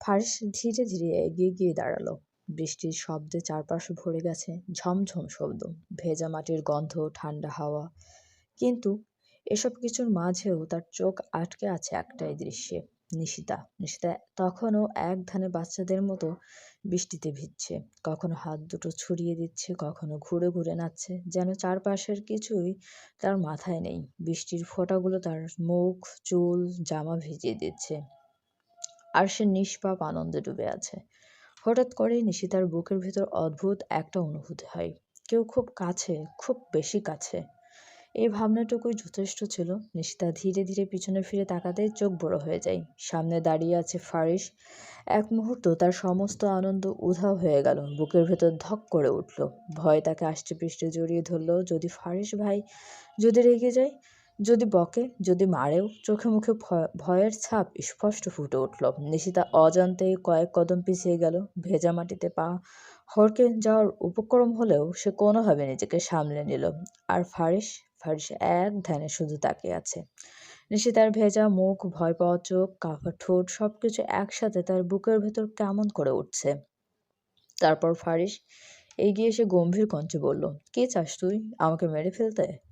ফারিস ধীরে ধীরে এগিয়ে গিয়ে দাঁড়াল। বৃষ্টির শব্দে চারপাশে ভরে গেছে ঝমঝম শব্দ, ভেজা মাটির গন্ধ, ঠান্ডা হাওয়া। কিন্তু এসব কিছুর মাঝেও তার চোখ আটকে আছে একটাই দৃশ্যে, নিশিতা। নিশিতা তখনও এক ধানে বাচ্চাদের মতো বৃষ্টিতে ভিজছে। কখনো হাত দুটো ছড়িয়ে দিচ্ছে, কখনো ঘুরে ঘুরে নাচছে, যেন চারপাশের কিছুই তার মাথায় নেই। বৃষ্টির ফোঁটাগুলো তার মুখ, চুল, জামা ভিজিয়ে দিচ্ছে। আর সে নিষ্পাপ আনন্দে ডুবে আছে। হঠাৎ করেই নিশিতার বুকের ভিতর অদ্ভুত একটা অনুভূতি হয়। কেউ খুব কাছে, খুব বেশি কাছে। এই ভাবনাটুকুই যথেষ্ট ছিল। নিশিতা ধীরে ধীরে পিছনে ফিরে তাকাতে চোখ বড় হয়ে যায়। সামনে দাঁড়িয়ে আছে ফারিস এক মুহূর্ত তার সমস্ত আনন্দ উধাও হয়ে গেল। বুকের ভেতর ধক করে উঠল। ভয় তাকে আষ্টে পৃষ্ঠে জড়িয়ে ধরল, যদি ফারিস ভাই, যদি রেগে যায় যদি বকে, যদি মারেও, চোখে মুখে ভয়ের ছাপ স্পষ্ট ফুটে উঠল। নিশিতা অজান্তেই কয়েক কদম পিছিয়ে গেল, ভেজা মাটিতে পা হড়কে যাওয়ার উপক্রম হলেও সে কোনোভাবে নিজেকে সামলে নিল। আর ফারিস ফারিস এক ধ্যানে শুধু তাকিয়ে আছে। নিশিতার ভেজা মুখ, ভয় পাওয়া চোখ, কাফা ঠোঁট সব কিছু একসাথে তার বুকের ভেতর কেমন করে উঠছে। তারপর ফারিস এগিয়ে এসে গম্ভীর কণ্ঠে বলল, কে চাস তুই? আমাকে মেরে ফেলতে?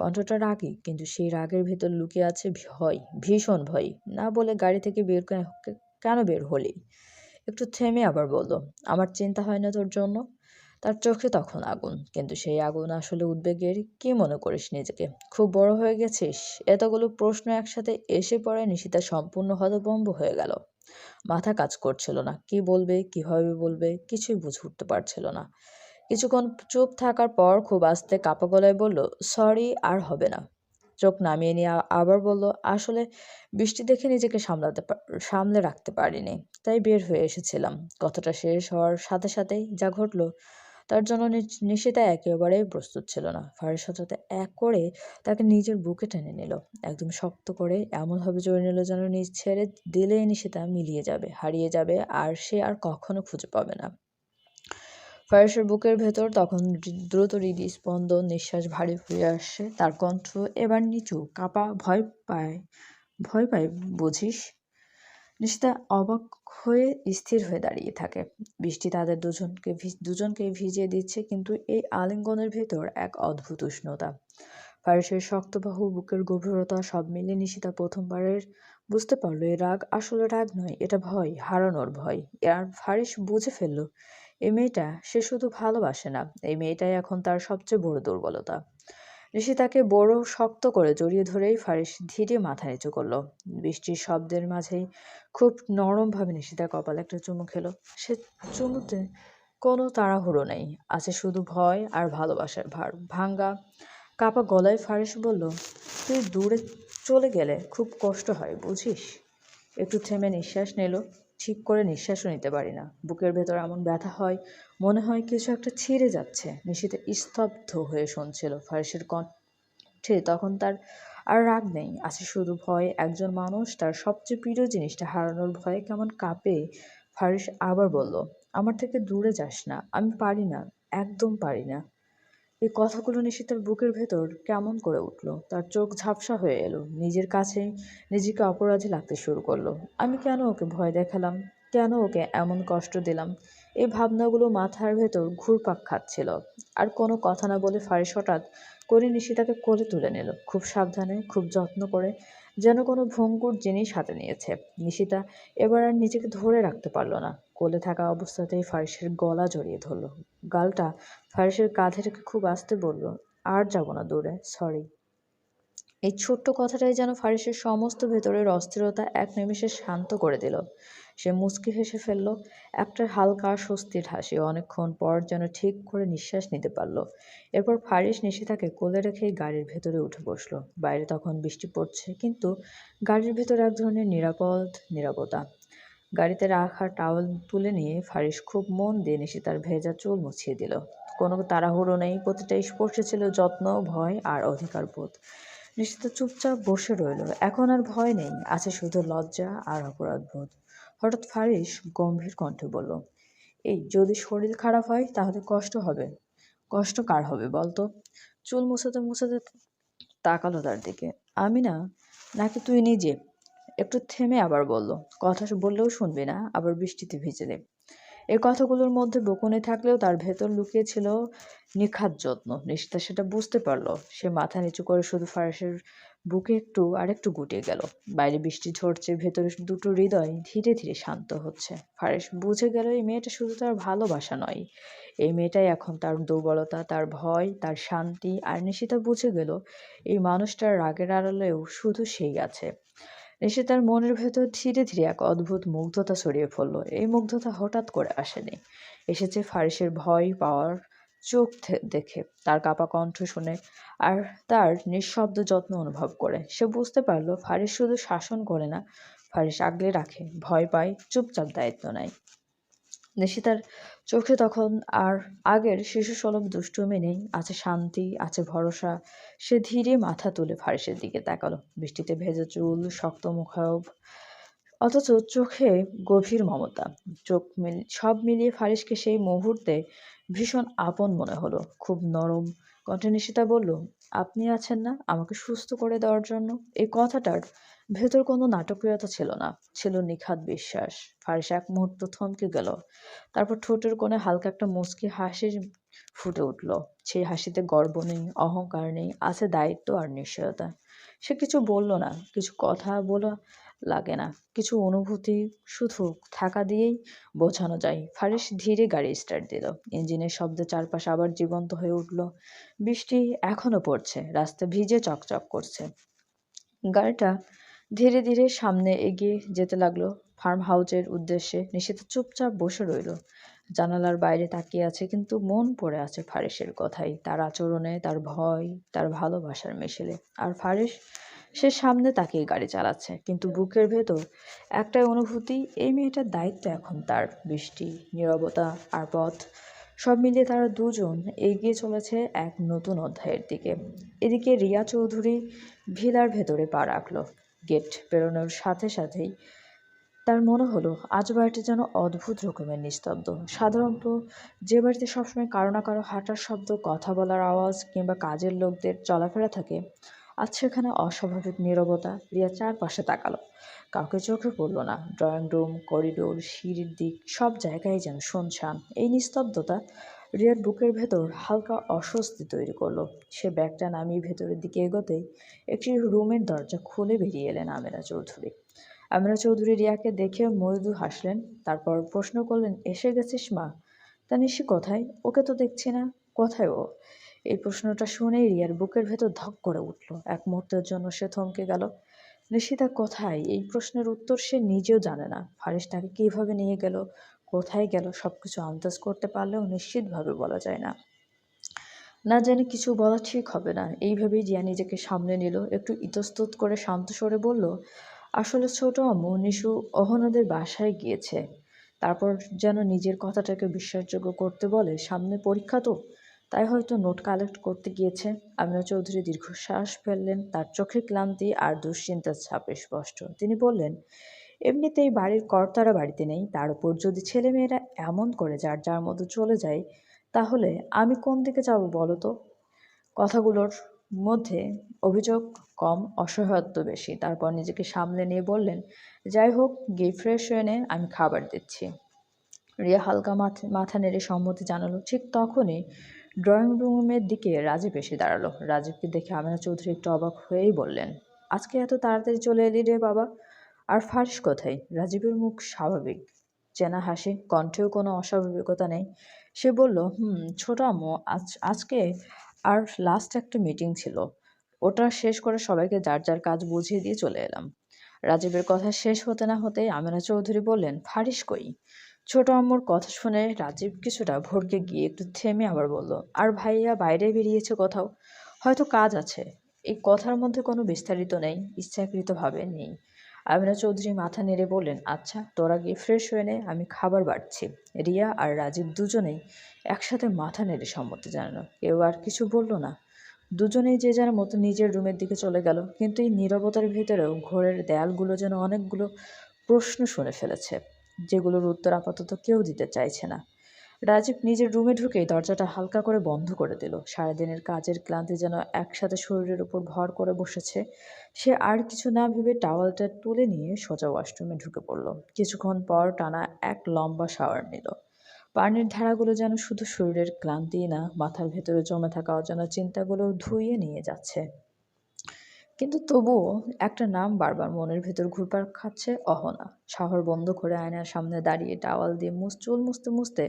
কণ্ঠটা রাগি কিন্তু সেই রাগের ভেতর লুকিয়ে আছে ভয়, ভীষণ ভয়। না বলে গাড়ি থেকে বের কেন বের হলি? একটু থেমে আবার বলল, আমার চিন্তা হয় না তোর জন্য? তার চোখে তখন আগুন, কিন্তু সেই আগুন আসলে উদ্বেগের কি মনে করিস নিজেকে? খুব বড় হয়ে গেছিস? এতগুলো প্রশ্ন একসাথে এসে পড়ে নিশিতা সম্পূর্ণ হতভম্ব হয়ে গেল। মাথা কাজ করছিল না। কি বলবে, কীভাবে বলবে, কিছুই বুঝে উঠতে পারছিল না। কিছুক্ষণ চুপ থাকার পর খুব আস্তে কাপা গলায় বলল, সরি, আর হবে না। চোখ নামিয়ে নিয়ে আবার বলল, আসলে বৃষ্টি দেখে নিজেকে সামলাতে সামলে রাখতে পারিনি, তাই বের হয়ে এসেছিলাম। কথাটা শেষ হওয়ার সাথে সাথেই যা ঘটলো, তার জন্য নিশিতা একেবারেই প্রস্তুত ছিল না। ফারিস সাথে এক করে তাকে নিজের বুকে টেনে নিল। একদম শক্ত করে এমনভাবে জড়িয়ে নিল যেন নিজ ছেড়ে দিলেই নিশিতা মিলিয়ে যাবে, হারিয়ে যাবে, আর সে আর কখনো খুঁজে পাবে না। ফারিসের বুকের ভেতর তখন দ্রুত স্পন্দন নিঃশ্বাস ভারী হয়ে আসছে তার কণ্ঠ এবার নিচু, কাপা, ভয় পায় ভয় পায়, বুঝিস? নিশিতা অবাক হয়ে স্থির হয়ে দাঁড়িয়ে থাকে। বৃষ্টি তাদের দুজনকে দুজনকে ভিজিয়ে দিচ্ছে, কিন্তু এই আলিঙ্গনের ভেতর এক অদ্ভুত উষ্ণতা। ফারিসের শক্তবাহু বুকের গভীরতা সব মিলে নিশিতা প্রথমবারের বুঝতে পারল এই রাগ আসলে রাগ নয়, এটা ভয়, হারানোর ভয়। আর ফারিস বুঝে ফেলল এই মেয়েটা, সে শুধু ভালোবাসে না, এই মেয়েটাই এখন তার সবচেয়ে বড় দুর্বলতা। ঋষি তাকে বড় শক্ত করে জড়িয়ে ধরেই ফারিস ধীরে মাথা নিচু করল। বৃষ্টির শব্দের মাঝেই খুব নরমভাবে নিশিতার কপালে একটা চুমু খেলো। সে চুমুতে কোনো তাড়াহুড়ো নেই, আছে শুধু ভয় আর ভালোবাসার ভার। ভাঙ্গা, কাপা গলায় ফারিস বলল, তুই দূরে চলে গেলে খুব কষ্ট হয়, বুঝিস? একটু থেমে নিঃশ্বাস নিল। ঠিক করে নিঃশ্বাসও নিতে পারি না। বুকের ভেতর এমন ব্যথা হয়, মনে হয় কিছু একটা ছিঁড়ে যাচ্ছে। নিশিতে স্তব্ধ হয়ে শুনছিল ফারিসের কণ্ঠে, তখন তার আর রাগ নেই। আছে শুধু ভয়, একজন মানুষ তার সবচেয়ে প্রিয় জিনিসটা হারানোর ভয়ে কেমন কাঁপে, ফারিস আবার বলল, আমার থেকে দূরে যাস না, আমি পারি না, একদম পারি না। এই কথাগুলো নিশিতার বুকের ভেতর কেমন করে উঠল। তার চোখ ঝাপসা হয়ে এলো। নিজের কাছে নিজেকে অপরাধী লাগতে শুরু করল। আমি কেন ওকে ভয় দেখালাম? কেন ওকে এমন কষ্ট দিলাম? এই ভাবনাগুলো মাথার ভেতর ঘুরপাক খাচ্ছিল। আর কোনো কথা না বলে ফারিস হঠাৎ করে নিশি তাকে কোলে তুলে নিল। খুব সাবধানে, খুব যত্ন করে যেন কোনো ভঙ্গুর জিনিস হাতে নিয়েছে। নিশিতা এবার আর নিজেকে ধরে রাখতে পারল না। কোলে থাকা অবস্থাতেই ফারিসের গলা জড়িয়ে ধরল। গালটা ফারিসের কাঁধে রেখে খুব আস্তে বলল, আর যাব না দূরে, সরি। এই ছোট্ট কথাটাই যেন ফারিসের সমস্ত ভেতরের অস্থিরতা এক নিমিষে শান্ত করে দিল। সে মুচকি হেসে ফেলল একটা হালকা স্বস্তির হাসি অনেকক্ষণ পর যেন ঠিক করে নিঃশ্বাস নিতে পারল। এরপর ফারিস নিশিতাকে কোলে রেখেই গাড়ির ভেতরে উঠে বসল। বাইরে তখন বৃষ্টি পড়ছে, কিন্তু গাড়ির ভেতরে এক ধরনের নিরাপদ নিরাপত্তা গাড়িতে রাখা টাওয়েল তুলে নিয়ে ফারিস খুব মন দিয়ে নিশিতার ভেজা চুল মুছিয়ে দিল। কোনো তাড়াহুড়ো নেই, প্রতিটা স্পর্শে ছিল যত্ন, ভয় আর অধিকার বোধ। নিশ্চিত চুপচাপ বসে রইল। এখন আর ভয় নেই, আছে শুধু লজ্জা আর অপরাধ বোধ হঠাৎ ফারিস গম্ভীর কণ্ঠে বলল, এই, যদি শরীর খারাপ হয়, তাহলে কষ্ট হবে। কষ্ট কার হবে বলতো? চুল মুছাতে মুছাতে তাকালো তার দিকে। আমি না নাকি তুই নিজে? একটু থেমে আবার বলল, কথা বললেও শুনবি না, আবার বৃষ্টিতে ভিজে এই কথাগুলোর মধ্যে বকুনি থাকলেও তার ভেতর লুকিয়ে ছিল নিখাত যত্ন। নিশিতা সেটা বুঝতে পারল। সে মাথা নিচু করে শুধু ফারাসের বুকে একটু আরেকটু গুটিয়ে গেল। বাইরে বৃষ্টি ঝরছে, ভেতরে দুটো হৃদয় ধীরে ধীরে শান্ত হচ্ছে। ফারেস বুঝে গেল, এই মেয়েটা শুধু তার ভালোবাসা নয়। এই মেয়েটাই এখন তার দুর্বলতা, তার ভয়, তার শান্তি। আর নিশিতা বুঝে গেল, এই মানুষটার রাগের আড়ালেও শুধু সেই আছে। এসে তার মনের ভেতর ধীরে ধীরে এক অদ্ভুত মুগ্ধতা ছড়িয়ে পড়ল। এই মুগ্ধতা হঠাৎ করে আসেনি। এসেছে ফারিসের ভয় পাওয়ার চোখ দেখে, তার কাপা কণ্ঠ শুনে আর তার নিঃশব্দ যত্ন অনুভব করে। সে বুঝতে পারল, ফারিস শুধু শাসন করে না, ফারিস আগলে রাখে। ভয় পায়, চুপচাপ দায়িত্ব নেয়। নিশিতার চোখে তখন আর আগের শিশু সুলভ দুষ্টুমি নেই। আছে শান্তি, আছে ভরসা। সে ধীরে মাথা তুলে ফারিসের দিকে তাকালো। বৃষ্টিতে ভেজা চুল, শক্ত মুখায়ব, অথচ চোখে গভীর মমতা। চোখ মিল, সব মিলিয়ে ফারিসকে সেই মুহূর্তে ভীষণ আপন মনে হলো। খুব নরম কণ্ঠে নিশিতা বলল, আপনি আছেন না আমাকে সুস্থ করে দেওয়ার জন্য? এই কথাটার ভেতর কোনো নাটকীয়তা ছিল না। ছিল নিখাত বিশ্বাস। ফারিস এক মুহূর্ত থমকে গেল। তারপর ঠোঁটের কোণে হালকা একটা মুচকি হাসি ফুটে উঠল। সেই হাসিতে গর্ব নেই, অহংকার নেই, আছে দায়িত্ব আর নিশ্চয়তা। সে কিছু বলল না, কিছু কথা বলা লাগে না, কিছু অনুভূতি শুধু থাকা দিয়েই বোঝানো যায়। ফারিস ধীরে গাড়ি স্টার্ট দিল। ইঞ্জিনের শব্দে চারপাশ আবার জীবন্ত হয়ে উঠল। বৃষ্টি এখনও পড়ছে, রাস্তা ভিজে চকচক করছে। গাড়িটা ধীরে ধীরে সামনে এগিয়ে যেতে লাগল। ফার্ম হাউসের উদ্দেশ্যে নিষিদ্ধ চুপচাপ বসে রইল। জানালার বাইরে তাকিয়ে আছে কিন্তু মন পড়ে আছে ফারিসের কথাই তার আচরণে, তার ভয়, তার ভালোবাসার মিশেলে। আর ফারিস সে সামনে তাকিয়ে গাড়ি চালাচ্ছে। কিন্তু বুকের ভেতর একটাই অনুভূতি, এই মেয়েটার দায়িত্ব এখন তার। বৃষ্টি, নীরবতা, আর পথ, সব মিলিয়ে তারা দুজন এগিয়ে চলেছে এক নতুন অধ্যায়ের দিকে। এদিকে রিয়া চৌধুরী ভিলার ভেতরে পা রাখল। গেট পেরোনোর সাথে সাথেই তার মনে হলো, আজ বাড়িটি যেন অদ্ভুত রকমের নিস্তব্ধ। সাধারণত যে বাড়িতে সবসময় কারও না কারও হাঁটার শব্দ, কথা বলার আওয়াজ কিংবা কাজের লোকদের চলাফেরা থাকে, আজ সেখানে অস্বাভাবিক নীরবতা রিয়া চারপাশে তাকালো। কাউকে চোখে পড়ল না। ড্রয়িং রুম, করিডোর, সিঁড়ির দিক, সব জায়গায় যেন শুনশান। এই নিস্তব্ধতা রিয়ার বুকের ভেতর হালকা অস্বস্তি তৈরি করল। সে ব্যাগটা নামিয়ে ভেতরের দিকে এগোতেই একটি রুমের দরজা খুলে বেরিয়ে এলেন আমেরা চৌধুরী। আমেরা চৌধুরী রিয়াকে দেখে মৃদু হাসলেন, তারপর প্রশ্ন করলেন, এসে গেছিস মা? তা নিশি কোথায়? ওকে তো দেখছি না। কোথায় ও? এই প্রশ্নটা শুনেই রিয়ার বুকের ভেতর ধক করে উঠল। এক মুহূর্তের জন্য সে থমকে গেল। নিশিতা, কোথায়? এই প্রশ্নের উত্তর সে নিজেও জানে না। ফারিস তাকে কীভাবে নিয়ে গেল? কোথায় গেল সব কিছু আন্দাজ করতে পারলেও নিশ্চিতভাবে বলা যায় না। না জানি কিছু বলা ঠিক হবে না। এইভাবেই জিয়া নিজেকে সামনে নিল। একটু ইতস্তত করে শান্ত স্বরে বলল, আসলে ছোট আম্মু, নিশু অহনাদের বাসায় গিয়েছে। তারপর যেন নিজের কথাটাকে বিশ্বাসযোগ্য করতে বলে, সামনে পরীক্ষা তো, তাই হয়তো নোট কালেক্ট করতে গিয়েছে। আমিনা চৌধুরী দীর্ঘশ্বাস ফেললেন। তার চোখে ক্লান্তি আর দুশ্চিন্তার ছাপে স্পষ্ট। তিনি বললেন এমনিতেই বাড়ির কর্তারা বাড়িতে নেই। তার উপর যদি ছেলেমেয়েরা এমন করে যার যার মতো চলে যায়, তাহলে আমি কোন দিকে যাব বলো তো? কথাগুলোর মধ্যে অভিযোগ কম, অসহায়ত্ব বেশি। তারপর নিজেকে সামলে নিয়ে বললেন, যাই হোক, গিয়ে ফ্রেশ হয়ে নে, আমি খাবার দিচ্ছি। রিয়া হালকা মাথা মাথা নেড়ে সম্মতি জানালো। ঠিক তখনই ড্রয়িং রুমের দিকে রাজীব এসে দাঁড়াল। রাজীবকে দেখে আমিনা চৌধুরী একটু অবাক হয়েই বললেন, আজকে এত তাড়াতাড়ি চলে এলি রে বাবা? আর ফারিস কোথায়? রাজীবের মুখ স্বাভাবিক। চেনা হাসি, কণ্ঠেও কোনো অস্বাভাবিকতা নেই। সে বলল, হুম, ছোট আম্মু, আজ, আজকে আর লাস্ট একটা মিটিং ছিল। ওটা শেষ করে সবাইকে যার যার কাজ বুঝিয়ে দিয়ে চলে এলাম। রাজীবের কথা শেষ হতে না হতেই আমিনা চৌধুরী বললেন, ফারিস কই? ছোট আম্মুর কথা শুনে রাজীব কিছুটা ভরকে গিয়ে একটু থেমে আবার বলল, আর ভাইয়া বাইরে বেরিয়েছে কোথাও? হয়তো কাজ আছে। এই কথার মধ্যে কোনো বিস্তারিত নেই, ইচ্ছাকৃতভাবে নেই। আমিনা চৌধুরী মাথা নেড়ে বললেন আচ্ছা তোরা গিয়ে ফ্রেশ হয়ে নে, আমি খাবার বাড়ছি। রিয়া আর রাজীব দুজনেই একসাথে মাথা নেড়ে সম্মতি জানালো। কেউ আর কিছু বলল না। দুজনেই যে যার মতো নিজের রুমের দিকে চলে গেল, কিন্তু এই নীরবতার ভিতরেও ঘরের দেয়ালগুলো যেন অনেকগুলো প্রশ্ন শুনে ফেলেছে, যেগুলোর উত্তর আপাতত কেউ দিতে চাইছে না। রাজীব নিজের রুমে ঢুকেই দরজাটা হালকা করে বন্ধ করে দিল। সারাদিনের কাজের ক্লান্তি যেন একসাথে শরীরের উপর ভর করে বসেছে, সে আর কিছু না ভেবে টাওয়ালটা তুলে নিয়ে সোজা ওয়াশরুমে ঢুকে পড়ল। কিছুক্ষণ পর টানা এক লম্বা শাওয়ার নিল। পানির ধারাগুলো যেন শুধু শরীরের ক্লান্তিই না, মাথার ভেতরে জমে থাকা অজানা চিন্তাগুলো ধুইয়ে নিয়ে যাচ্ছে। কিন্তু তবুও একটা নাম বারবার মনের ভেতর ঘুরপাক খাচ্ছে অহনা। শহর বন্ধ করে আয়নার সামনে দাঁড়িয়ে টাওয়াল দিয়ে মুছ, চুল মুছতে মুছতে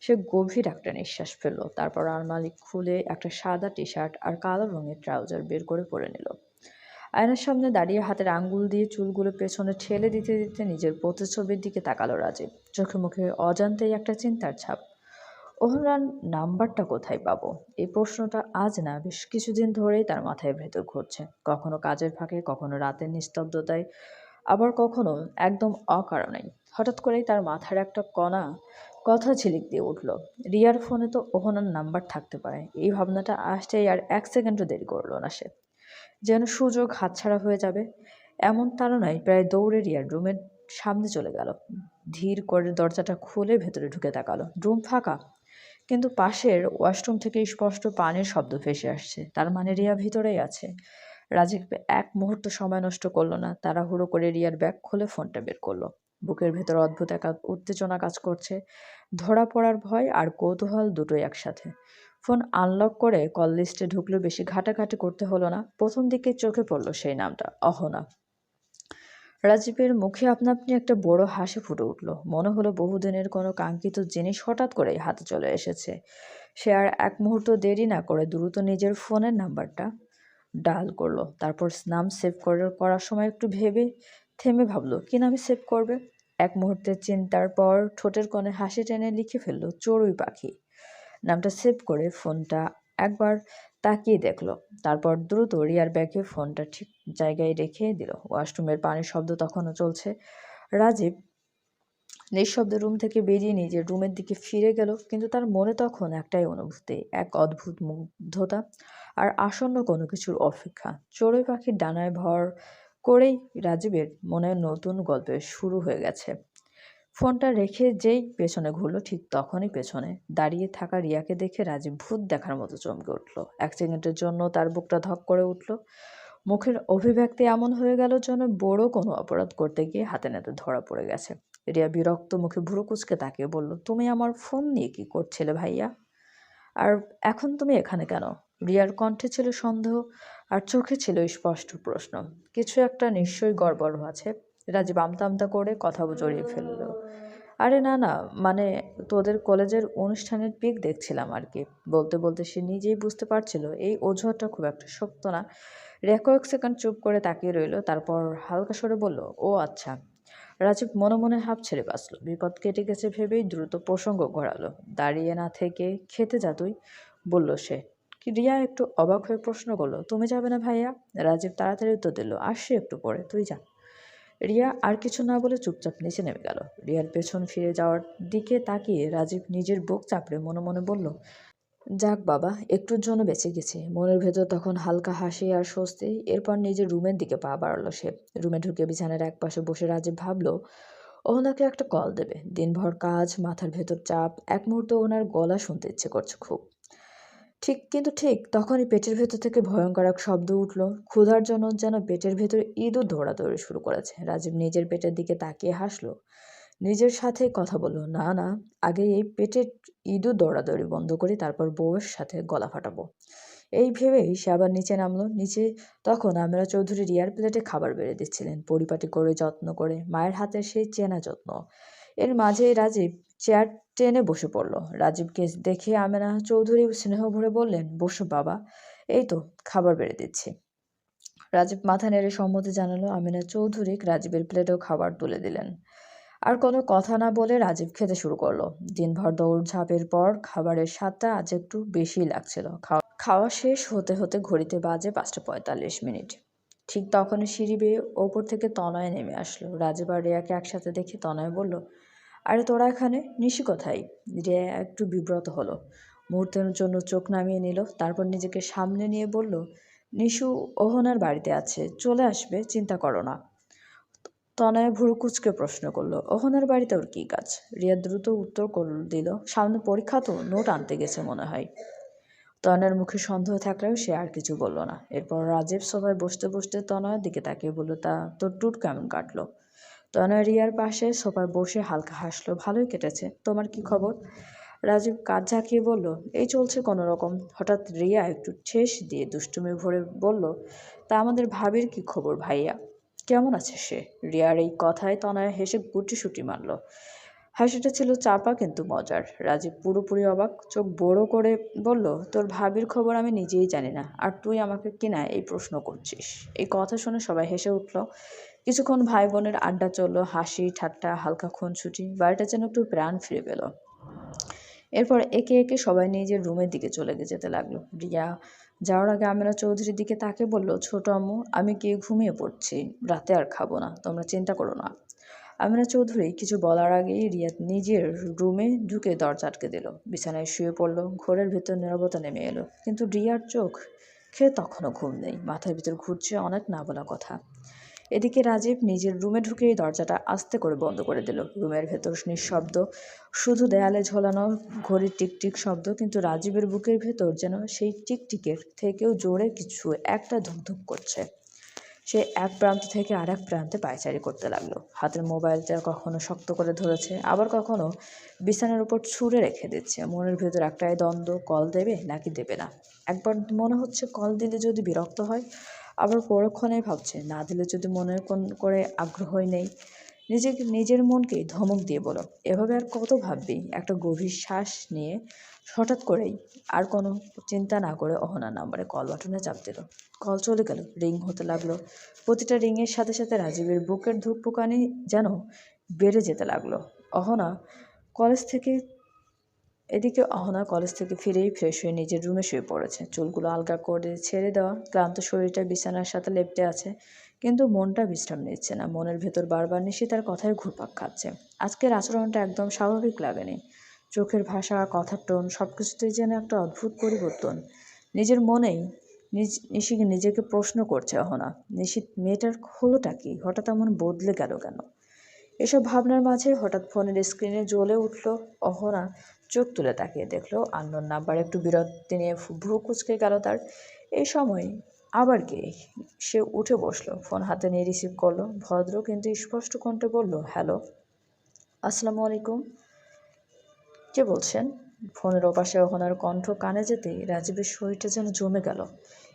সে গভীর একটা নিঃশ্বাস ফেলল। তারপর আলমারি খুলে একটা সাদা টি শার্ট আর কালো রঙের ট্রাউজার বের করে পরে নিল। আয়নার সামনে দাঁড়িয়ে হাতের আঙ্গুল দিয়ে চুলগুলো পেছনে ঠেলে দিতে দিতে নিজের প্রতিচ্ছবির দিকে তাকালো রাজীব। চোখে মুখে অজান্তেই একটা চিন্তার ছাপ। ওহরান নাম্বারটা কোথায় পাবো? এই প্রশ্নটা আজ না, বেশ কিছুদিন ধরেই তার মাথায় ভেতর ঘুরছে। কখনো কাজের ফাঁকে, কখনো রাতের নিস্তব্ধতায়, আবার কখনো একদম অকারণেই। হঠাৎ করেই তার মাথার একটা কণা কথা ঝিলিক দিয়ে উঠল। রিয়ার ফোনে তো ওহনার নাম্বার থাকতে পারে। এই ভাবনাটা আসতেই আর এক সেকেন্ডও দেরি করল না সে। যেন সুযোগ হাতছাড়া হয়ে যাবে, এমন তাড়নায় প্রায় দৌড়ে রিয়ার রুমের সামনে চলে গেল। ধীর করে দরজাটা খুলে ভেতরে ঢুকে তাকালো। রুম ফাঁকা কিন্তু পাশের ওয়াশরুম থেকে স্পষ্ট পানির শব্দ ভেসে আসছে। তার মানে রিয়া ভিতরেই আছে। রাজীব এক মুহূর্ত সময় নষ্ট করল না। তাড়াহুড়ো করে রিয়ার ব্যাগ খুলে ফোনটা বের করল। বুকের ভেতর অদ্ভুত এক উত্তেজনা কাজ করছে। ধরা পড়ার ভয় আর কৌতূহল দুটোই একসাথে। ফোন আনলক করে কল লিস্টে ঢুকলেও বেশি ঘাটাঘাটি করতে হলো না। প্রথম দিকে চোখে পড়ল সেই নামটা, অহনা। রাজীবের মুখে আপনা আপনি একটা বড় হাসি ফুটে উঠল। মনে হলো বহুদিনের কোনো কাঙ্ক্ষিত জিনিস হঠাৎ করেই হাতে চলে এসেছে। সে আর এক মুহূর্ত দেরি না করে দ্রুত নিজের ফোনের নাম্বারটা ডাল করল। তারপর নাম সেভ করার সময় একটু ভেবে থেমে ভাবলো, কি নামে সেভ করবে? এক মুহূর্তের চিন্তার পর ঠোঁটের কোণে হাসি টেনে লিখে ফেলল, চড়ুই পাখি। নামটা সেভ করে ফোনটা একবার তাকিয়ে দেখল। তারপর দ্রুত রিয়ার ব্যাগে ফোনটা ঠিক জায়গায় রেখে দিল। ওয়াশরুমের পানির শব্দ তখনও চলছে। রাজীব নিঃশব্দ রুম থেকে বেরিয়ে নিজের রুমের দিকে ফিরে গেল, কিন্তু তার মনে তখন একটাই অনুভূতি, এক অদ্ভুত মুগ্ধতা আর আসন্ন কোনো কিছুর অপেক্ষা। চড়ুই পাখির ডানায় ভর করেই রাজীবের মনে নতুন গল্পের শুরু হয়ে গেছে। ফোনটা রেখে যেই পেছনে ঘুরলো, ঠিক তখনই পেছনে দাঁড়িয়ে থাকা রিয়াকে দেখে রাজীব ভূত দেখার মতো চমকে উঠল। এক সেকেন্ডের জন্য তার বুকটা ধক করে উঠল। মুখের অভিব্যক্তি এমন হয়ে গেল যেন বড় কোনো অপরাধ করতে গিয়ে হাতে নাতে ধরা পড়ে গেছে। রিয়া বিরক্ত মুখে ভুরু কুচকে তাকিয়ে বলল, তুমি আমার ফোন নিয়ে কি করছিলে ভাইয়া? আর এখন তুমি এখানে কেন? রিয়ার কণ্ঠে ছিল সন্দেহ আর চোখে ছিল স্পষ্ট প্রশ্ন। কিছু একটা নিশ্চয়ই গড়বড় আছে। রাজীব আমতা আমতা করে কথা জড়িয়ে ফেলল। আরে না না মানে তোদের কলেজের অনুষ্ঠানের পিক দেখছিলাম আর কি। বলতে বলতে সে নিজেই বুঝতে পারছিল, এই অজুহাতটা খুব একটা শক্ত না। রেয়া কয়েক সেকেন্ড চুপ করে তাকিয়ে রইল, তারপর হালকা সরে বলল, ও আচ্ছা। রাজীব মনে মনে হাফ ছেড়ে বাঁচল। বিপদ কেটে গেছে ভেবেই দ্রুত প্রসঙ্গ ঘোরালো। দাঁড়িয়ে না থেকে খেতে যা তুই, বলল সে। কি রিয়া একটু অবাক হয়ে প্রশ্ন করল, তুমি যাবে না ভাইয়া? রাজীব তাড়াতাড়ি উত্তর দিল, আসছে একটু পরে, তুই যা। রিয়া আর কিছু না বলে চুপচাপ নিচে নেমে গেল। রিয়ার পেছন ফিরে যাওয়ার দিকে তাকিয়ে রাজীব নিজের বুক চাপড়ে মনে মনে বলল, যাক বাবা, একটুর জন্য বেঁচে গেছে। মনের ভেতর তখন হালকা হাসি আর স্বস্তি। এরপর নিজের রুমের দিকে পা বাড়ালো সে। রুমে ঢুকে বিছানার এক পাশে বসে রাজীব ভাবলো ওনাকে একটা কল দেবে। দিনভর কাজ, মাথার ভেতর চাপ। এক মুহূর্তে ওনার গলা শুনতে ইচ্ছে করছে খুব। ঠিক, কিন্তু ঠিক তখনই পেটের ভেতর থেকে ভয়ঙ্কর এক শব্দ উঠল। ক্ষুধার জন্য যেন পেটের ভেতর ইঁদুর দৌড়াদৌড়ি শুরু করেছে। রাজীব নিজের পেটের দিকে তাকিয়ে হাসলো। নিজের সাথে কথা বলল, না না, আগে এই পেটের ইঁদুর দৌড়াদৌড়ি বন্ধ করি, তারপর বউয়ের সাথে গলা ফাটাবো। এই ভেবেই সে আবার নিচে নামলো। নিচে তখন আমরা চৌধুরী রিয়ার প্লেটে খাবার বেড়ে দিচ্ছিলেন। পরিপাটি করে, যত্ন করে, মায়ের হাতের সেই চেনা যত্ন। এর মাঝেই রাজীব চেয়ার টেনে বসে পড়ল। রাজীবকে দেখে আমেনা চৌধুরী স্নেহ ভরে বললেন, বসো বাবা, এই তো, খাবার বেড়ে দিচ্ছি। রাজীব মাথা নেড়ে সম্মতি জানালো। আমিনা চৌধুরী রাজীবের প্লেটেও খাবার তুলে দিলেন। আর কোনো কথা না বলে রাজীব খেতে শুরু করল। দিনভর দৌড়ঝাঁপের পর খাবারের স্বাদটা আজ একটু বেশিই লাগছিল। খাওয়া শেষ হতে হতে ঘড়িতে বাজে পাঁচটা পঁয়তাল্লিশ মিনিট। ঠিক তখন সিঁড়ি বেয়ে ওপর থেকে তনয় নেমে আসলো। রাজীব আর রেয়াকে একসাথে দেখে তনয় বলল আরে তোরা এখানে নিশি কোথায়? রিয়া একটু বিব্রত হলো। মুহূর্তের জন্য চোখ নামিয়ে নিল, তারপর নিজেকে সামনে নিয়ে বলল, নিশু ওহনার বাড়িতে আছে, চলে আসবে, চিন্তা করো না। তনয়া ভুরু কুচকে প্রশ্ন করল অহনার বাড়িতে ওর কী কাজ? রিয়া দ্রুত উত্তর করল দিল, সামনে পরীক্ষা তো, নোট আনতে গেছে মনে হয়। তনয়ের মুখে সন্দেহ থাকলেও সে আর কিছু বলল না। এরপর রাজীব সবাই বসতে বসতে তনয়ের দিকে তাকিয়ে বলল, তা তোর টুট কেমন কাটলো? তনয় রিয়ার পাশে সোফায় বসে হালকা হাসলো, ভালোই কেটেছে। তোমার কি খবর? রাজীব কাজ ঝাঁকিয়ে বলল, এই চলছে কোনো রকম। হঠাৎ রিয়া একটু ঠেস দিয়ে দুষ্টুমি ভরে বলল, তা আমাদের ভাবির কি খবর ভাইয়া? কেমন আছে সে? রিয়ার এই কথায় তনয় হেসে গুটি সুটি মারল। হাসিটা ছিল চাপা কিন্তু মজার। রাজীব পুরোপুরি অবাক, চোখ বড় করে বলল, তোর ভাবির খবর আমি নিজেই জানি না, আর তুই আমাকে কিনা এই প্রশ্ন করছিস? এই কথা শুনে সবাই হেসে উঠল। কিছুক্ষণ ভাই বোনের আড্ডা চলল, হাসি, ঠাট্টা, হালকা খুনছুটি বাড়িটা যেন একটু প্রাণ ফিরে পেল। এরপর একে একে সবাই নিজের রুমের দিকে চলে যেতে লাগল। রিয়া, যাওয়ার আগে আমিনা চৌধুরীর দিকে তাকে বলল, ছোট আম্মু, আমি গিয়ে ঘুমিয়ে পড়ছি, রাতে আর খাব না, তোমরা চিন্তা করো না। আমিনা চৌধুরী কিছু বলার আগেই রিয়া নিজের রুমে ঢুকে দরজা আটকে দিল, বিছানায় শুয়ে পড়ল, ঘোরের ভেতর নিরবতা নেমে এলো। কিন্তু রিয়ার চোখ, খেয়ে তখনও ঘুম নেই, মাথার ভিতর ঘুরছে অনেক না বলা কথা। এদিকে রাজীব নিজের রুমে ঢুকেই দরজাটা আস্তে করে বন্ধ করে দিল। রুমের ভেতর নিঃশব্দ, শুধু দেয়ালে ঝোলানো ঘড়ির টিকটিক শব্দ, কিন্তু রাজীবের বুকের ভেতর যেন সেই টিকটিকের থেকেও জোরে কিছু একটা ধুকধুক করছে। সে এক প্রান্ত থেকে আর এক প্রান্তে পায়চারি করতে লাগল। হাতের মোবাইলটা কখনো শক্ত করে ধরেছে, আবার কখনো বিছানার উপর ছুঁড়ে রেখে দিচ্ছে। মনের ভেতর একটাই দ্বন্দ্ব, কল দেবে নাকি দেবে না? একবার মনে হচ্ছে কল দিলে যদি বিরক্ত হয় আবার পরক্ষণে ভাবছে, না দিলে যদি মনে কোন, করে আগ্রহই নেই? নিজেকে, নিজের মনকেই ধমক দিয়ে বলো এভাবে আর কত ভাববি? একটা গভীর শ্বাস নিয়ে হঠাৎ করেই আর কোনো চিন্তা না করে অহনা নাম্বারে কল বাটনে চাপ দিল। কল চলে গেল, রিং হতে লাগল। প্রতিটা রিংয়ের সাথে সাথে রাজীবের বুকের ধূপপুকানি যেন বেড়ে যেতে লাগল। অহনা কলেজ থেকে এদিকে অহনা কলেজ থেকে ফিরেই ফ্রেশ হয়ে নিজের রুমে শুয়ে পড়েছে। চুলগুলো আলগা করে ছেড়ে দেওয়া, ক্লান্ত শরীরটা বিছানার সাথে লেপটে আছে, কিন্তু মনটা বিশ্রাম নিচ্ছে না। মনের ভেতর বারবার নিশি তার কথায় ঘুরপাক খাচ্ছে। আজকের আচরণটা একদম স্বাভাবিক লাগেনি। চোখের ভাষা, কথার টোন সব কিছুতেই যেন একটা অদ্ভুত পরিবর্তন। নিজের মনেই নিজ নিশিকে নিজেকে প্রশ্ন করছে অহনা, নিশিত মেয়েটার হলোটা কি? হঠাৎ এমন বদলে গেল কেন? এসব ভাবনার মাঝে হঠাৎ ফোনের স্ক্রিনে জ্বলে উঠল অহনা। চোখ তুলে তাকিয়ে দেখল আন্নোর নাম্বার একটু বিরতি নিয়ে ভ্রু কুচকে গেল তার। এই সময় আবার কে? সে উঠে বসল, ফোন হাতে নিয়ে রিসিভ করল। ভদ্র কিন্তু স্পষ্ট কণ্ঠে বলল, হ্যালো, আসসালামু আলাইকুম। কে বলছেন? ফোনের ওপাশে ওখানার কণ্ঠ কানে যেতেই রাজীবের শরীরটা যেন জমে গেল।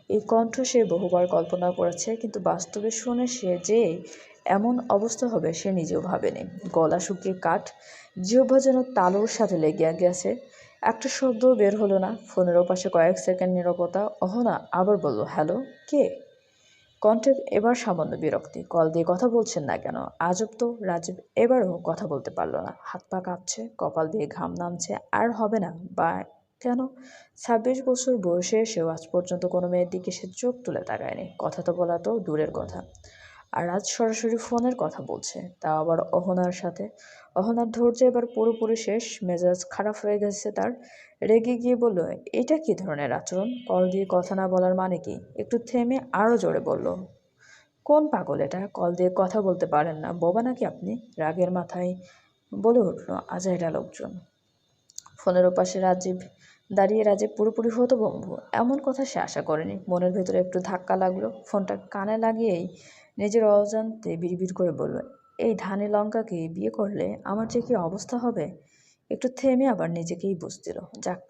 এই কণ্ঠ সে বহুবার কল্পনা করেছে, কিন্তু বাস্তবে শুনে সে যে এমন অবস্থা হবে সে নিজেও ভাবেনি। গলা শুকিয়ে কাঠ, জিহ্বা যেন তালুর সাথে লেগে গেছে। একটা শব্দও বের হলো না। ফোনের ওপাশে কয়েক সেকেন্ড নিরবতা অহনা আবার বলল, হ্যালো, কে? কণ্ঠে এবার সামান্য বিরক্তি। কল দিয়ে কথা বলছেন না কেন? আজব তো। রাজীব এবারও কথা বলতে পারল না। হাত পা কাঁপছে, কপাল দিয়ে ঘাম নামছে। আর হবে না, বা কেন? ছাব্বিশ বছর বয়সে এসেও আজ পর্যন্ত কোনো মেয়ের দিকে সে চোখ তুলে তাকায়নি। কথা তো বলা তো দূরের কথা। আর আজ সরাসরি ফোনের কথা বলছে। তা আবার অহনার সাথে। অহনার ধৈর্য এবার পুরোপুরি শেষ। মেজাজ খারাপ হয়ে গেছে তার। রেগে গিয়ে বলল, এটা কি ধরনের আচরণ? কল দিয়ে কথা না বলার মানে কি? একটু থেমে আরও জোরে বলল, কোন পাগল এটা? কল দিয়ে কথা বলতে পারেন না। বোবা নাকি আপনি? রাগের মাথায় বলে উঠল আজাইরা লোকজন। ফোনের ওপাশে রাজীব দাঁড়িয়ে, রাজীব পুরোপুরি হতো হতভম্ব। এমন কথা সে আশা করেনি। মনের ভেতরে একটু ধাক্কা লাগল। ফোনটা কানে লাগিয়েই নিজের অজান্তে বিড়বিড় করে বলল, এই ধানে লঙ্কাকে বিয়ে করলে আমার যে কি অবস্থা হবে? একটু থেমে আবার নিজেকেই বুঝ দিল, যাক,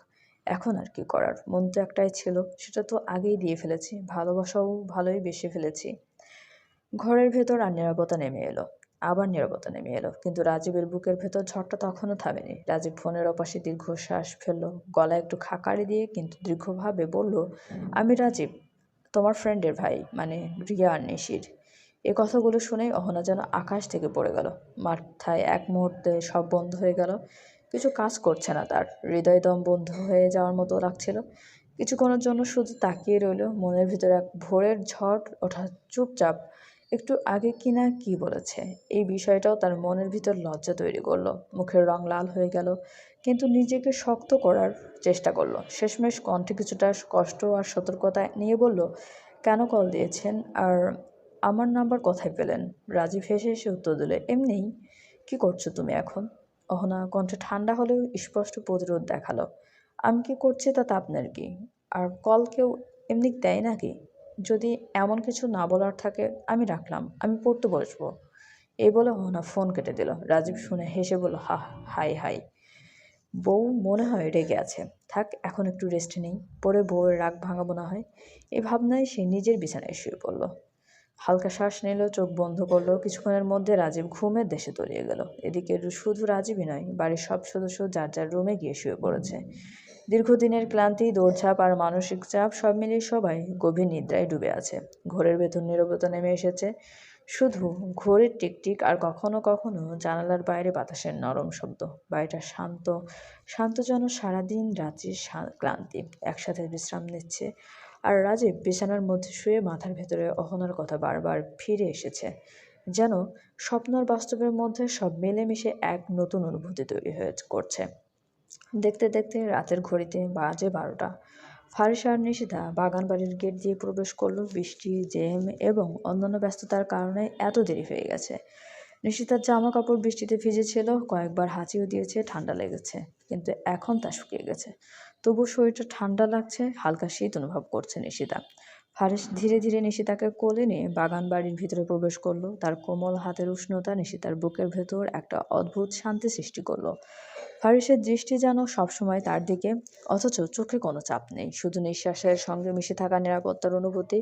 এখন আর কি করার? মন তো একটাই ছিল, সেটা তো আগেই দিয়ে ফেলেছি, ভালোবাসাও ভালোই বেশি ফেলেছি। ঘরের ভেতর আর নিরাপত্তা নেমে এলো, আবার নিরাপত্তা নেমে এলো, কিন্তু রাজীবের বুকের ভেতর ঝড়টা তখনও থামেনি। রাজীব ফোনের ওপাশে দীর্ঘশ্বাস ফেলল, গলায় একটু খাকারি দিয়ে কিন্তু দীর্ঘভাবে বলল, আমি রাজীব, তোমার ফ্রেন্ডের ভাই মানে রিয়া নিশির। এ কথাগুলো শুনেই অহনা যেন আকাশ থেকে পড়ে গেল। মাথায় এক মুহূর্তে সব বন্ধ হয়ে গেল। কিছু কাজ করছে না তার। হৃদয় দম বন্ধ হয়ে যাওয়ার মতো লাগছিল। কিছুক্ষণের জন্য শুধু তাকিয়ে রইল মনের ভিতরে এক ভোরের ঝড় ওঠা চুপচাপ। একটু আগে কি না কী বলেছে। এই বিষয়টাও তার মনের ভিতর লজ্জা তৈরি করল। মুখের রং লাল হয়ে গেল, কিন্তু নিজেকে শক্ত করার চেষ্টা করল। শেষমেশ কণ্ঠে কিছুটা কষ্ট আর সতর্কতা নিয়ে বলল, কেন কল দিয়েছেন? আর আমার নাম্বার কোথায় পেলেন? রাজীব হেসে হেসে উত্তর দিলে এমনিই কি করছ তুমি এখন? অহনা কণ্ঠে ঠান্ডা হলেও স্পষ্ট প্রতিরোধ দেখাল। আমি কি করছি তাতে আপনার কি? আর কল কেউ এমনি দেয় নাকি? যদি এমন কিছু না বলার থাকে, আমি রাখলাম। আমি পড়তে বসবো। এই বলে অহনা ফোন কেটে দিল। রাজীব শুনে হেসে বলল, হা, হাই হাই। বউ মনে হয় রেগে আছে। থাক, এখন একটু রেস্ট নেই। পরে বউয়ের রাগ ভাঙাবো না হয়। এই ভাবনায় সে নিজের বিছানায় শুয়ে পড়ল। হালকা শ্বাস নিল, চোখ বন্ধ করল। কিছুক্ষণের মধ্যে রাজীব ঘুমের দেশে তলিয়ে গেল। এদিকে শুধু রাজীবই নয়, বাড়ির সব সদস্য যার যার রুমে গিয়ে শুয়ে পড়েছে। দীর্ঘদিনের ক্লান্তি, দৌড়ঝাঁপ আর মানসিক চাপ সব মিলিয়ে সবাই গভীর নিদ্রায় ডুবে আছে। ঘোরের ভেতর নীরবতা নেমে এসেছে। শুধু ঘোরের টিকটিক আর কখনো কখনো জানালার বাইরে বাতাসের নরম শব্দ। বাড়িটা শান্ত শান্ত যেন সারাদিন রাত্রির ক্লান্তি। একসাথে বিশ্রাম নিচ্ছে। আর রাজীব বিছানার মধ্যে শুয়ে মাথার ভেতরে অহনার কথা বারবার ফিরে এসেছে, যেন স্বপ্ন আর বাস্তবের মধ্যে সব মিলেমিশে এক নতুন অনুভূতি তৈরি হয়ে করছে। দেখতে দেখতে রাতের ঘড়িতে বাজে বারোটা। ফারিস আর নিশিতা বাগান বাড়ির গেট দিয়ে প্রবেশ করল। বৃষ্টি জেম এবং অন্যান্য ব্যস্ততার কারণে এত দেরি হয়ে গেছে। নিশিতার জামা কাপড় বৃষ্টিতে ভিজেছিল, কয়েকবার হাঁচিও দিয়েছে, ঠান্ডা লেগেছে, কিন্তু এখন তা শুকিয়ে গেছে। তবু শরীরটা ঠান্ডা লাগছে, হালকা শীত অনুভব করছে নিশিতা। ফারিস ধীরে ধীরে নিশিতাকে কোলে নিয়ে বাগান বাড়ির ভিতরে প্রবেশ করল। তার কোমল হাতের উষ্ণতা নিশিতার বুকের ভেতর একটা অদ্ভুত শান্তি সৃষ্টি করল। ফারিসের দৃষ্টি যেন সবসময় তার দিকে, অথচ চোখে কোনো চাপ নেই। শুধু নিঃশ্বাসের সঙ্গে মিশে থাকা নিরাপত্তার অনুভূতি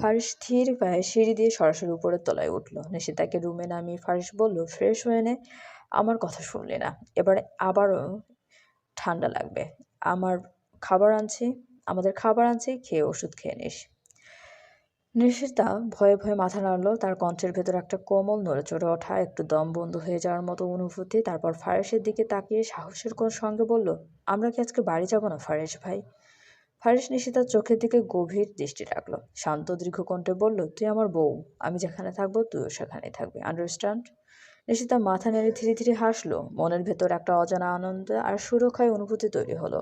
ফারিস স্থির পায়ে সিঁড়ি দিয়ে সরাসরি উপরের তলায় উঠল। নিশিতাকে রুমে নামিয়ে ফারিস বলল, ফ্রেশ হয়ে নে, আমার কথা শুনলি না। এবারে আবারও ঠান্ডা লাগবে। আমার খাবার আনছি, আমাদের খাবার আনছি, খেয়ে ওষুধ খেয়ে নিস। নিশিতা ভয়ে ভয়ে মাথা নাড়ল, তার কণ্ঠের ভেতর একটা কোমল নড়েচড়ে ওঠা, একটু দম বন্ধ হয়ে যাওয়ার মতো অনুভূতি, তারপর ফারেসের দিকে তাকিয়ে সাহসের কোন সঙ্গে বলল, আমরা কি আজকে বাড়ি যাব না ফারেস ভাই? ফারেস নিশিতার চোখের দিকে গভীর দৃষ্টি রাখল, শান্ত দীর্ঘ কণ্ঠে বলল, তুই আমার বউ, আমি যেখানে থাকব, তুইও সেখানেই থাকবি আন্ডারস্ট্যান্ড নিশিতা মাথা নেড়ে ধীরে ধীরে হাসলো। মনের ভেতর একটা অজানা আনন্দ আর সুরক্ষায় অনুভূতি তৈরি হলো।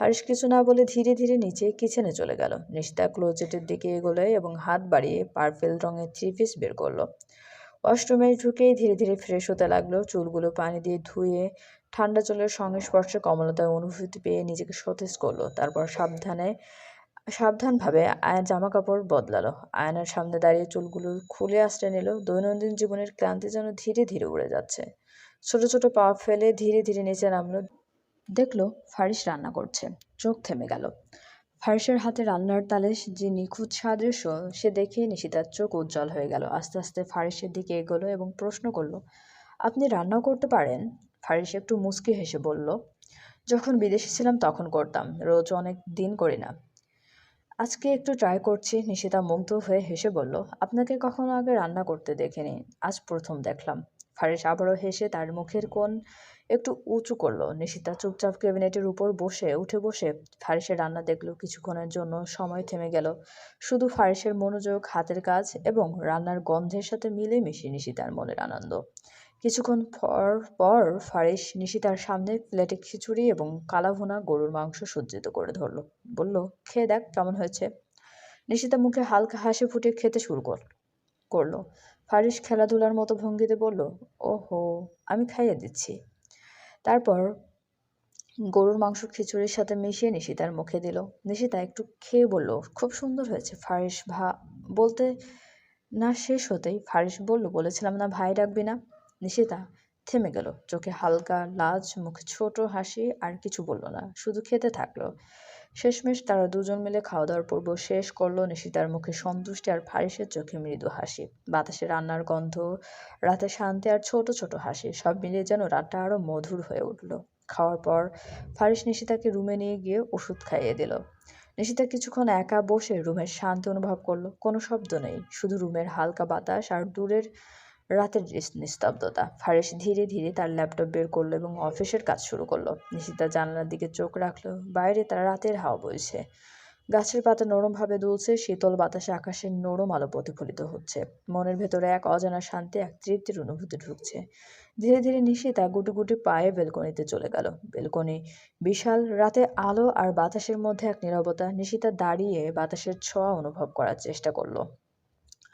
হারিস কিছু না বলে ধীরে ধীরে নিচে কিচেনে চলে গেল। নিশিতা ক্লোজেটের দিকে এগোলো এবং হাত বাড়িয়ে পার্পেল রঙের থ্রি পিস বের করল। ওয়াশরুমে ঢুকেই ধীরে ধীরে ফ্রেশ হতে লাগল। চুলগুলো পানি দিয়ে ধুয়ে ঠান্ডা জলের সংস্পর্শে কমলতার অনুভূতি পেয়ে নিজেকে সতেজ করল। তারপর সাবধানে সাবধানভাবে আয়ন জামা কাপড় বদলালো। আয়নার সামনে দাঁড়িয়ে চুলগুলো খুলে আশ্রয় নিল। দৈনন্দিন জীবনের ক্লান্তি যেন ধীরে ধীরে উড়ে যাচ্ছে। ছোট ছোট পা ফেলে ধীরে ধীরে নিচে নামলো। দেখল ফারিস রান্না করছে। চোখ থেমে গেল। ফারিসের হাতে রান্নার তালে যে নিখুঁত সাদৃশ্য, সে দেখে নিশিতার চোখ উজ্জ্বল হয়ে গেল। আস্তে আস্তে ফারিসের দিকে এগোলো এবং প্রশ্ন করল, আপনি রান্নাও করতে পারেন? ফারিস একটু মুচকি হেসে বলল, যখন বিদেশে ছিলাম তখন করতাম। রোজ অনেক দিন করি না। আজকে একটু ট্রাই করছি। নিশিতা মুগ্ধ হয়ে হেসে বলল, আপনাকে কখনো আগে রান্না করতে দেখিনি। আজ প্রথম দেখলাম। ফারিস আবারও হেসে তার মুখের কোণ একটু উঁচু করল। নিশিতা চুপচাপ ক্যাবিনেটের উপর বসে, উঠে বসে ফারিসের রান্না দেখল। কিছুক্ষণের জন্য সময় থেমে গেল। শুধু ফারিসের মনোযোগ, হাতের কাজ এবং রান্নার গন্ধের সাথে মিলে মিশে নিশিতার মনের আনন্দ। কিছুক্ষণ পর পর ফারিস নিশিতার সামনে প্লেটে খিচুড়ি এবং কালাভুনা গরুর মাংস সজ্জিত করে ধরলো। বলল, খেয়ে দেখ কেমন হয়েছে। নিশিতা মুখে হালকা হাসি ফুটে খেতে শুরু কর, করল। ফারিস খেলাধুলার মতো ভঙ্গিতে বলল, ওহো, আমি খাইয়ে দিচ্ছি। তারপর গরুর মাংস খিচুড়ির সাথে মিশিয়ে নিশিতার মুখে দিল। নিশিতা একটু খেয়ে বলল, খুব সুন্দর হয়েছে ফারিস ভা বলতে না শেষ হতেই ফারিস বলল, বলেছিলাম না ভাই ডাকবি না। নিশিতা থেমে গেল। চোখে হালকা, লাজ, মুখে ছোট, হাসি আর কিছু বলল না, শুধু খেতে থাকল। শেষমেশ তারা দুজন মিলে খাওয়া দাওয়ার পর্ব শেষ করল নিশিতার মুখে সন্তুষ্টি আর ফারিসের চোখে মৃদু হাসি। বাতাসে রান্নার গন্ধ, রাতে শান্তি আর ছোট ছোট হাসি, সব মিলিয়ে যেন রাতটা আরও মধুর হয়ে উঠল। খাওয়ার পর ফারিস নিশিতাকে রুমে নিয়ে গিয়ে ওষুধ খাইয়ে দিল। নিশিতা কিছুক্ষণ একা বসে রুমের শান্তি অনুভব করল। কোনো শব্দ নেই, শুধু রুমের হালকা বাতাস আর দূরের রাতের নিস্তব্ধতা। ফারিস ধীরে ধীরে তার ল্যাপটপ বের করল এবং অফিসের কাজ শুরু করল। নিশিতা জানলার দিকে চোখ রাখল। বাইরে তার রাতের হাওয়া বইছে। গাছের পাতা নরমভাবে দুলছে, শীতল বাতাসে আকাশের নরম আলো প্রতিফলিত হচ্ছে। মনের ভেতরে এক অজানা শান্তি, এক তৃপ্তির অনুভূতি ঢুকছে। ধীরে ধীরে নিশিতা গুটি গুটি পায়ে বেলকনিতে চলে গেল। বেলকনি বিশাল, রাতে আলো আর বাতাসের মধ্যে এক নিরবতা। নিশিতা দাঁড়িয়ে বাতাসের ছোঁয়া অনুভব করার চেষ্টা করল।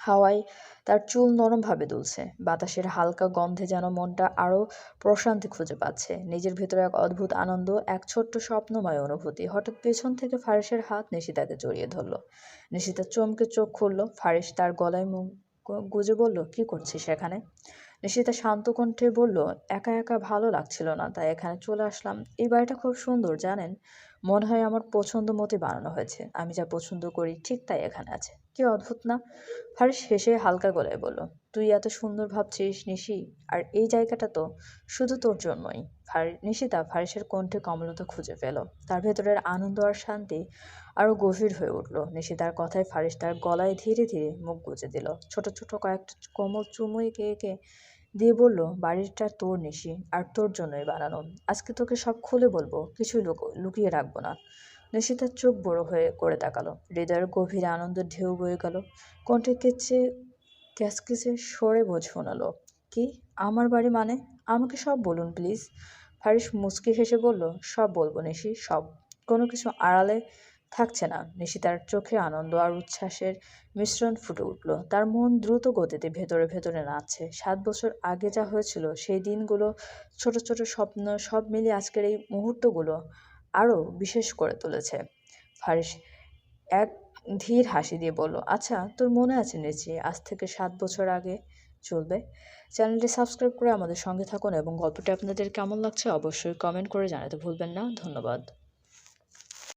হাওয়ায় তার চুল নরমভাবে দুলছে। বাতাসের হালকা গন্ধে যেন মনটা আরও প্রশান্তি খুঁজে পাচ্ছে। নিজের ভেতরে এক অদ্ভুত আনন্দ, এক ছোট্ট স্বপ্নময় অনুভূতি হঠাৎ পেছন থেকে ফারিসের হাত নিশিতাকে জড়িয়ে ধরল। নিশিতা চমকে চোখ খুলল। ফারিস তার গলায় মুখ গুজে বলল, কি করছিস এখানে? নিশিতা শান্ত কণ্ঠে বলল, একা একা ভালো লাগছিল না, তাই এখানে চলে আসলাম। এই বাড়িটা খুব সুন্দর, জানেন? মনে হয় আমার পছন্দ মতো বানানো হয়েছে। আমি যা পছন্দ করি, ঠিক তাই এখানে আছে। কি অদ্ভুত না? ফারিস হেসে হালকা গলায় বলল, তুই এত সুন্দর ভাবছিস নিশি, আর এই জায়গাটা তো শুধু তোর জন্যই। ফারি, নিশিতা ফারিসের কণ্ঠে কমলতা খুঁজে পেল। তার ভেতরের আনন্দ আর শান্তি আরও গভীর হয়ে উঠল। নিশিতার কথায় ফারিস তার গলায় ধীরে ধীরে মুখ গুজে দিল। ছোট ছোট কয়েকটা কোমল চুমুই এঁকে এঁকে দিয়ে বলল, বাড়িটা তোর নিশি, আর তোর জন্যই বানানো। আজকে তোকে সব খুলে বলব, কিছুই লুকিয়ে রাখব না। নিশিতার চোখ বড় হয়ে করে তাকালো। হৃদয়ের গভীর আনন্দের ঢেউ বয়ে গেল। কণ্ঠে কেচে ক্যাসকেসে সরে বোঝ শোনালো, কি? আমার বাড়ি মানে? আমাকে সব বলুন প্লিজ ফারিস মুচকি হেসে বলল, সব বলব নিশি, সব। কোনো কিছু আড়ালে থাকছে না। নিশিতার চোখে আনন্দ আর উচ্ছ্বাসের মিশ্রণ ফুটে উঠল। তার মন দ্রুত গতিতে ভেতরে ভেতরে নাচছে। সাত বছর আগে যা হয়েছিল, সেই দিনগুলো, ছোট ছোট স্বপ্ন, সব মিলিয়ে আজকের এই মুহূর্তগুলো আরও বিশেষ করে তুলেছে। ফারিস এক ধীর হাসি দিয়ে বলল আচ্ছা তোর মনে আছে নেচি, আজ থেকে সাত বছর আগে চলবে? চ্যানেলটি সাবস্ক্রাইব করে আমাদের সঙ্গে থাকুন এবং গল্পটি আপনাদের কেমন লাগছে অবশ্যই কমেন্ট করে জানাতে ভুলবেন না। ধন্যবাদ।